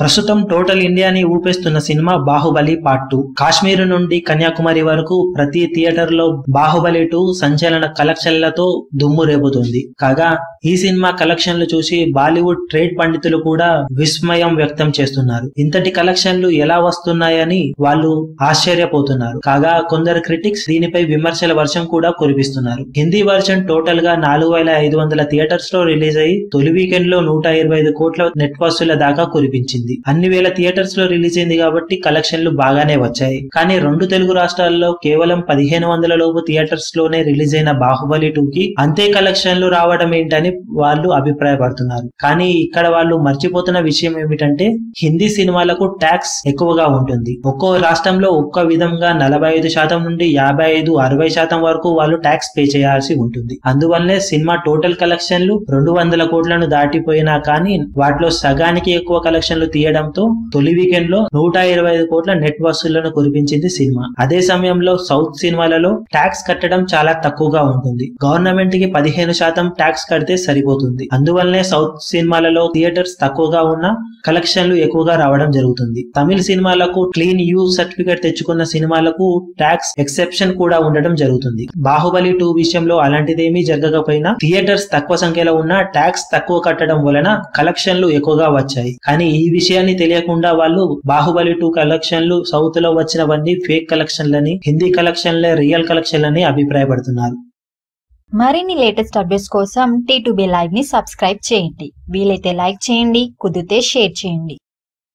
ప్రస్తుతం టోటల్ ఇండియాని ఊపేస్తున్న cinema Baahubali part two. Kashmir నుండి కన్యాకుమారి వరకు ప్రతి థియేటర్లో బాహుబలి టూ సంచలన కలెక్షన్లతో దుమ్ము రేపుతుంది. కాగా ఈ సినిమా కలెక్షన్లు చూసి బాలీవుడ్ ట్రేడ్ పండితులు కూడా విస్మయం వ్యక్తం చేస్తున్నారు. ఇంతటి కలెక్షన్లు ఎలా వస్తున్నాయని వాళ్ళు ఆశ్చర్యపోతున్నారు. కాగా కొందరు క్రిటిక్స్ దీనిపై విమర్శల వర్షం కూడా కురిపిస్తున్నారు. హిందీ వర్షన్ టోటల్గా నాలుగు వేల ఐదు వందల థియేటర్స్లో రిలీజ్ అయ్యి తొలి వీకెండ్లో నూట ఇరవై ఐదు కోట్ల నెట్ వసూళ్ళ దాకా కురిపించింది. అన్ని వేల థియేటర్స్లో రిలీజ్ అయింది కాబట్టి కలెక్షన్లు బాగానే వచ్చాయి. కానీ రెండు తెలుగు రాష్ట్రాల్లో కేవలం పదిహేను వందల లోపు థియేటర్స్లోనే రిలీజ్ అయిన బాహుబలి టూ కి అంతే కలెక్షన్లు రావడం ఏంటని వాళ్ళు అభిప్రాయపడుతున్నారు. కానీ ఇక్కడ వాళ్ళు మర్చిపోతున్న విషయం ఏమిటంటే హిందీ సినిమాలకు ట్యాక్స్ ఎక్కువగా ఉంటుంది. ఒక్కో రాష్ట్రంలో ఒక్క విధంగా నలభై ఐదు శాతం నుండి యాభై ఐదు అరవై శాతం వరకు వాళ్ళు ట్యాక్స్ పే చేయాల్సి ఉంటుంది. అందువల్లే సినిమా టోటల్ కలెక్షన్లు రెండు వందల కోట్లను దాటిపోయినా కానీ వాటిలో సగానికి ఎక్కువ కలెక్షన్లు తీయడంతో తొలి వీకెండ్లో నూట ఇరవై ఐదు కోట్ల నెట్ వసూళ్ళను కురిపించింది సినిమా. అదే సమయంలో సౌత్ సినిమాలలో ట్యాక్స్ కట్టడం చాలా తక్కువగా ఉంటుంది. గవర్నమెంట్కి పదిహేను శాతం ట్యాక్స్ కడితే సరిపోతుంది. అందువల్లనే సౌత్ సినిమాలలో థియేటర్స్ తక్కువగా ఉన్న కలెక్షన్లు ఎక్కువగా రావడం జరుగుతుంది. తమిళ సినిమాలకు క్లీన్ యూ సర్టిఫికేట్ తెచ్చుకున్న సినిమాలకు ట్యాక్స్ ఎక్సెప్షన్ కూడా ఉండడం జరుగుతుంది. బాహుబలి టూ విషయంలో అలాంటిదేమీ జరగకపోయినా థియేటర్స్ తక్కువ సంఖ్యలో ఉన్న ట్యాక్స్ తక్కువ కట్టడం వలన కలెక్షన్లు ఎక్కువగా వచ్చాయి. కానీ ఈ విషయాన్ని తెలియకుండా వాళ్ళు బాహుబలి టూ కలెక్షన్లు సౌత్లో వచ్చినవన్నీ ఫేక్ కలెక్షన్లని హిందీ కలెక్షన్లే రియల్ కలెక్షన్లని అభిప్రాయపడుతున్నారు. మరిన్ని లేటెస్ట్ అప్డేట్స్ కోసం టీ లైవ్ని సబ్స్క్రైబ్ చేయండి. వీలైతే లైక్ చేయండి కుదిరితే షేర్ చేయండి.